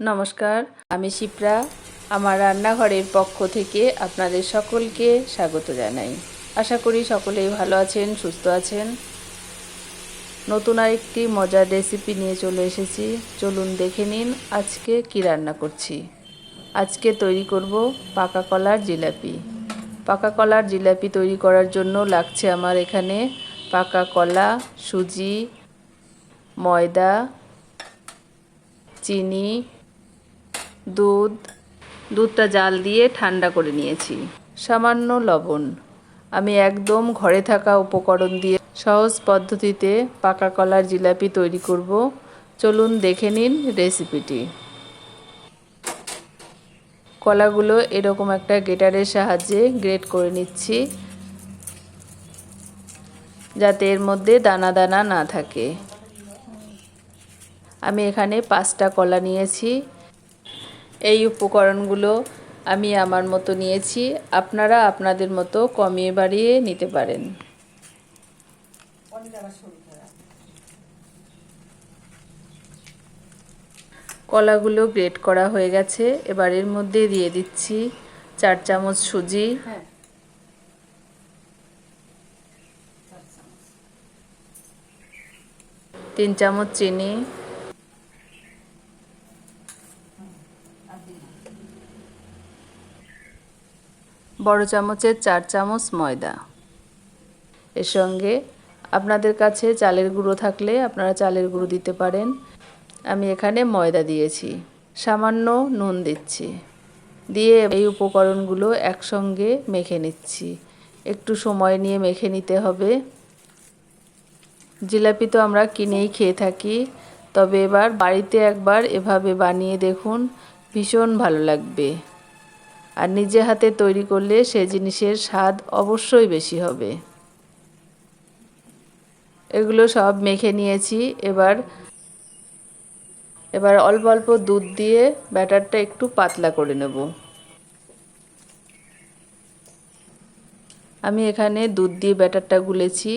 নমস্কার, আমি শিপ্রা। আমার রান্নাঘরের পক্ষ থেকে আপনাদের সকলকে স্বাগত জানাই। আশা করি সকলেই ভালো আছেন, সুস্থ আছেন। নতুন আরেকটি মজার রেসিপি নিয়ে চলে এসেছি। চলুন দেখে নিন আজকে কি রান্না করছি। আজকে তৈরি করব পাকা কলার জিলাপি। পাকা কলার জিলাপি তৈরি করার জন্য লাগছে আমার এখানে পাকা কলা, সুজি, ময়দা, চিনি দুধ, দুধটা জাল দিয়ে ঠান্ডা করে নিয়েছি। সামান্য লবণ। আমি একদম ঘরে থাকা উপকরণ দিয়ে সহজ পদ্ধতিতে পাকা কলার জিলাপি তৈরি করব। চলুন দেখে নিন রেসিপিটি। কলাগুলো এরকম একটা গেটারের সাহায্যে গ্রেট করে নিচ্ছি, যাতে এর মধ্যে দানা দানা না থাকে। আমি এখানে পাঁচটা কলা নিয়েছি। এই উপকরণগুলো আমি আমার মতো নিয়েছি। আপনারা আপনাদের মতো কমিয়ে বাড়িয়ে নিতে পারেন। কলাগুলো গ্রেট করা হয়ে গেছে। এবার এর মধ্যে দিয়ে দিচ্ছি চার চামচ সুজি। তিন চামচ চিনি। বড় চামচের চার চামচ ময়দা। এর সঙ্গে আপনাদের কাছে চালের গুঁড়ো থাকলে আপনারা চালের গুঁড়ো দিতে পারেন। আমি এখানে ময়দা দিয়েছি। সামান্য নুন দিচ্ছি। দিয়ে এই উপকরণগুলো একসঙ্গে মেখে নিচ্ছি। একটু সময় নিয়ে মেখে নিতে হবে। জিলাপি তো আমরা কিনেই খেয়ে থাকি। তবে এবার বাড়িতে একবার এভাবে বানিয়ে দেখুন, ভীষণ ভালো লাগবে। আর নিজে হাতে তৈরি করলে সে জিনিসের স্বাদ অবশ্যই বেশি হবে। এগুলো সব মেখে নিয়েছি। এবার এবার অল্প অল্প দুধ দিয়ে ব্যাটারটা একটু পাতলা করে নেব। আমি এখানে দুধ দিয়ে ব্যাটারটা গুলেছি।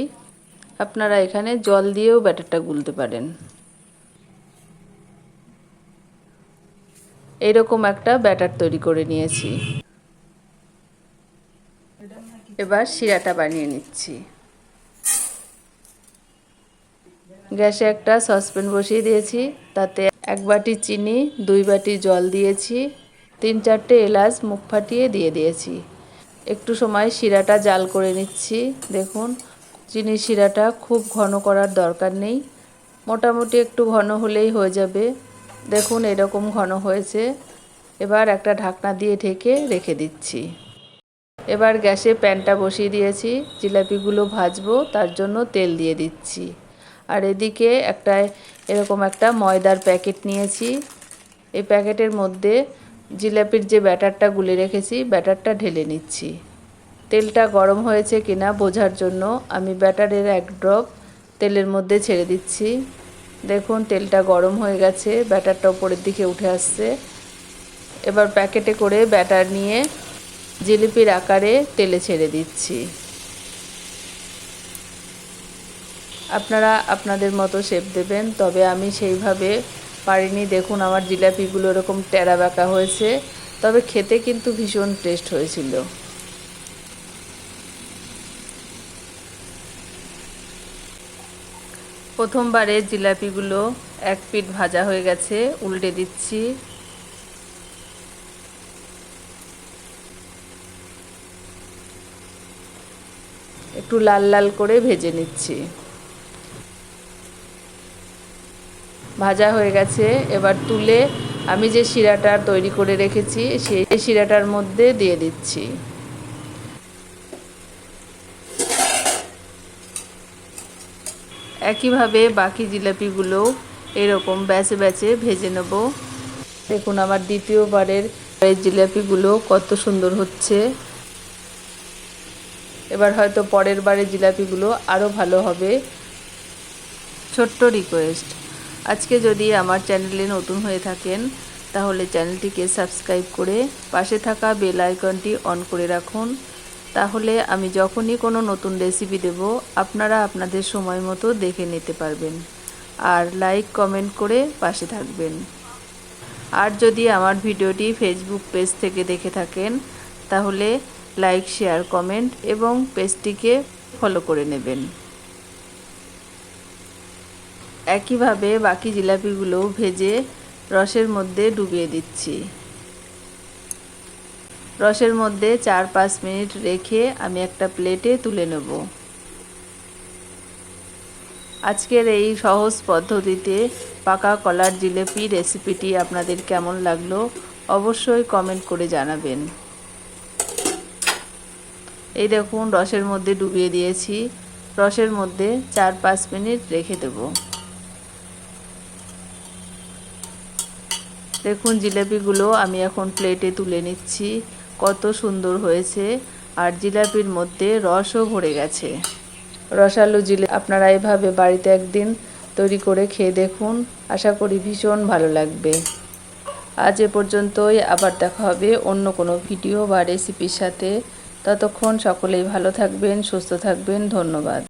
আপনারা এখানে জল দিয়েও ব্যাটারটা গুলতে পারেন। এইরকম একটা ব্যাটার তৈরি করে নিয়েছি। এবার শিরাটা বানিয়ে নিচ্ছি। গ্যাসে একটা সসপ্যান বসিয়ে দিয়েছি, তাতে এক বাটি চিনি, দুই বাটি জল দিয়েছি, তিন চারটে এলাচ মুখ ফাটিয়ে দিয়ে দিয়েছি। একটু সময় শিরাটা জাল করে নিচ্ছি, দেখুন, চিনির শিরাটা খুব ঘন করার দরকার নেই। মোটামুটি একটু ঘন হলেই হয়ে যাবে। দেখুন, এরকম ঘন হয়েছে। এবার একটা ঢাকনা দিয়ে ঢেকে রেখে দিচ্ছি। এবার গ্যাসে প্যানটা বসিয়ে দিয়েছি। জিলাপিগুলো ভাজবো, তার জন্য তেল দিয়ে দিচ্ছি। আর এদিকে একটা, এরকম একটা ময়দার প্যাকেট নিয়েছি। এই প্যাকেটের মধ্যে জিলাপির যে ব্যাটারটা গুলে রেখেছি, ব্যাটারটা ঢেলে নিচ্ছি। তেলটা গরম হয়েছে কিনা বোঝার জন্য আমি ব্যাটারের এক ড্রপ তেলের মধ্যে ছেড়ে দিচ্ছি। দেখুন, তেলটা গরম হয়ে গেছে, ব্যাটারটা উপরের দিকে উঠে আসছে। এবার প্যাকেটে করে ব্যাটার নিয়ে জিলিপির আকারে তেলে ছেড়ে দিচ্ছি। আপনারা আপনাদের মতো শেপ দেবেন, তবে আমি সেইভাবে পারিনি। দেখুন, আমার জিলাপিগুলো এরকম টেরা বাঁকা হয়েছে, তবে খেতে কিন্তু ভীষণ টেস্ট হয়েছিল। প্রথমবারে জিলাপিগুলো এক পিঠ ভাজা হয়ে গেছে, উল্টে দিচ্ছি। একটু লাল লাল করে ভেজে নিচ্ছি। ভাজা হয়ে গেছে, এবার তুলে আমি যে শিরাটা তৈরি করে রেখেছি, সেই শিরাটার মধ্যে দিয়ে দিচ্ছি। একইভাবে বাকি জিলাপিগুলো এরকম ব্যাচে ব্যাচে ভেজে নেব। দেখুন আমার দ্বিতীয়বারের জিলাপিগুলো কত সুন্দর হচ্ছে। এবার হয়তো পরের বারে জিলাপিগুলো আরও ভালো হবে। ছোট্ট রিকোয়েস্ট, আজকে যদি আমার চ্যানেলে নতুন হয়ে থাকেন, তাহলে চ্যানেলটিকে সাবস্ক্রাইব করে পাশে থাকা বেল আইকনটি অন করে রাখুন। তাহলে আমি যখনই কোনো নতুন রেসিপি দেব, আপনারা আপনাদের সময় মতো দেখে নিতে পারবেন। আর লাইক কমেন্ট করে পাশে থাকবেন। আর যদি আমার ভিডিওটি ফেসবুক পেজ থেকে দেখে থাকেন, তাহলে লাইক শেয়ার কমেন্ট এবং পেজটিকে ফলো করে নেবেন। একইভাবে বাকি জিলাপিগুলো ভেজে রসের মধ্যে ডুবিয়ে দিচ্ছি। রসের মধ্যে চার পাঁচ মিনিট রেখে আমি একটা প্লেটে তুলে নেব। আজকের এই সহজ পদ্ধতিতে পাকা কলার জিলেপি রেসিপিটি আপনাদের কেমন লাগল অবশ্যই কমেন্ট করে জানাবেন। এই দেখুন, রসের মধ্যে ডুবিয়ে দিয়েছি। রসের মধ্যে চার পাঁচ মিনিট রেখে দেব। দেখুন, জিলাপিগুলো আমি এখন প্লেটে তুলে নিচ্ছি। কত সুন্দর হয়েছে আর জিলাপির মধ্যে রসও ভরে গেছে। রসালু জিলে আপনারা এভাবে বাড়িতে একদিন তৈরি করে খেয়ে দেখুন, আশা করি ভীষণ ভালো লাগবে। আজ এ পর্যন্তই, আবার দেখা হবে অন্য কোনো ভিডিও বা রেসিপির সাথে। ততক্ষণ সকলেই ভালো থাকবেন, সুস্থ থাকবেন, ধন্যবাদ।